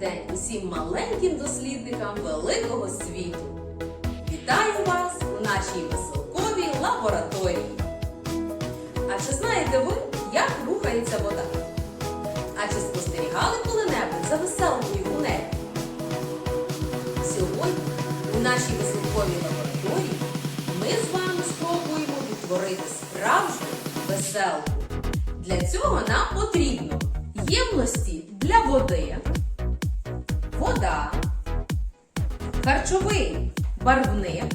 день усім маленьким дослідникам великого світу. Вітаю вас у нашій веселковій лабораторії. А чи знаєте ви, як рухається вода? А чи спостерігали коли-небудь за веселкою у небі? Сьогодні у нашій веселковій лабораторії ми з вами спробуємо відтворити справжню веселку. Для цього нам потрібно ємності для води, вода, харчовий барвник,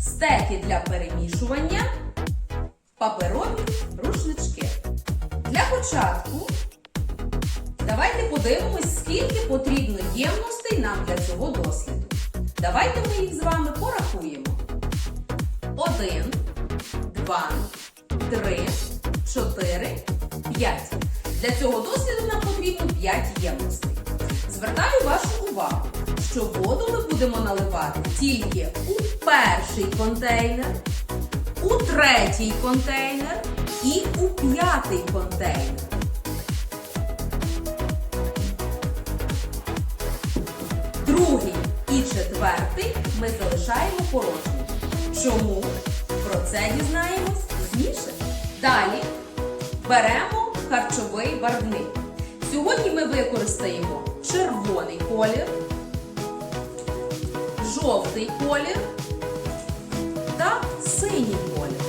стеки для перемішування, паперові рушнички. Для початку давайте подивимось, скільки потрібно ємностей нам для цього досліду. Давайте ми їх з вами порахуємо. Один, два, три, чотири, п'ять. Для цього досліду нам потрібно 5 ємностей. Звертаю вашу увагу, що воду ми будемо наливати тільки у перший контейнер, у третій контейнер і у п'ятий контейнер. Другий і четвертий ми залишаємо порожні. Чому? Про це дізнаємось пізніше. Далі беремо харчовий барвник. Сьогодні ми використаємо червоний колір, жовтий колір та синій колір.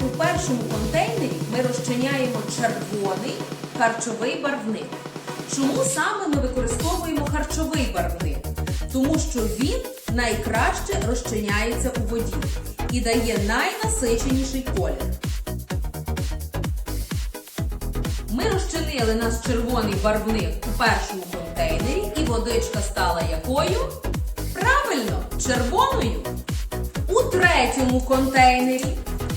У першому контейнері ми розчиняємо червоний харчовий барвник. Чому саме ми використовуємо харчовий барвник? Тому що він найкраще розчиняється у воді і дає найнасиченіший колір. Ми розчинили наш червоний барвник у першому контейнері, і водичка стала якою? Правильно, червоною. У третьому контейнері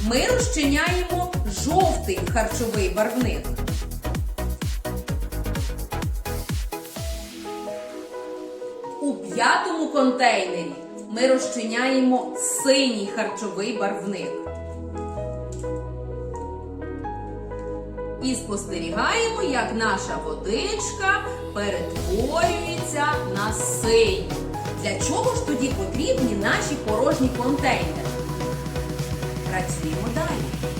ми розчиняємо жовтий харчовий барвник. У п'ятому контейнері ми розчиняємо синій харчовий барвник. І спостерігаємо, як наша водичка перетворюється на синю. Для чого ж тоді потрібні наші порожні контейнери? Працюємо далі.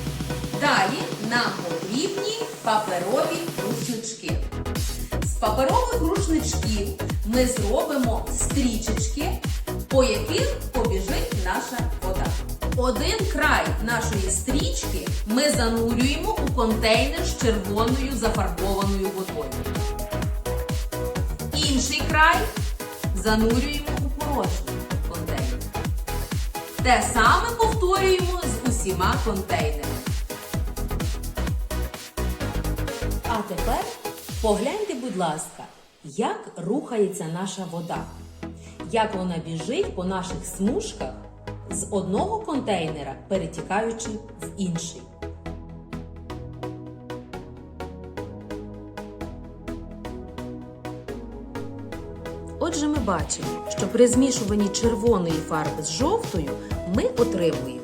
Далі нам потрібні паперові рушнички. З паперових рушничків ми зробимо стрічечки, по яких побіжить наша. Один край нашої стрічки ми занурюємо у контейнер з червоною зафарбованою водою. Інший край занурюємо у порожній контейнер. Те саме повторюємо з усіма контейнерами. А тепер погляньте, будь ласка, як рухається наша вода, як вона біжить по наших смужках з одного контейнера, перетікаючи в інший. Отже, ми бачимо, що при змішуванні червоної фарби з жовтою ми отримуємо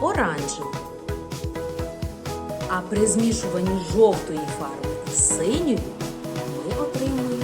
оранжеву. А при змішуванні жовтої фарби з синьою ми отримуємо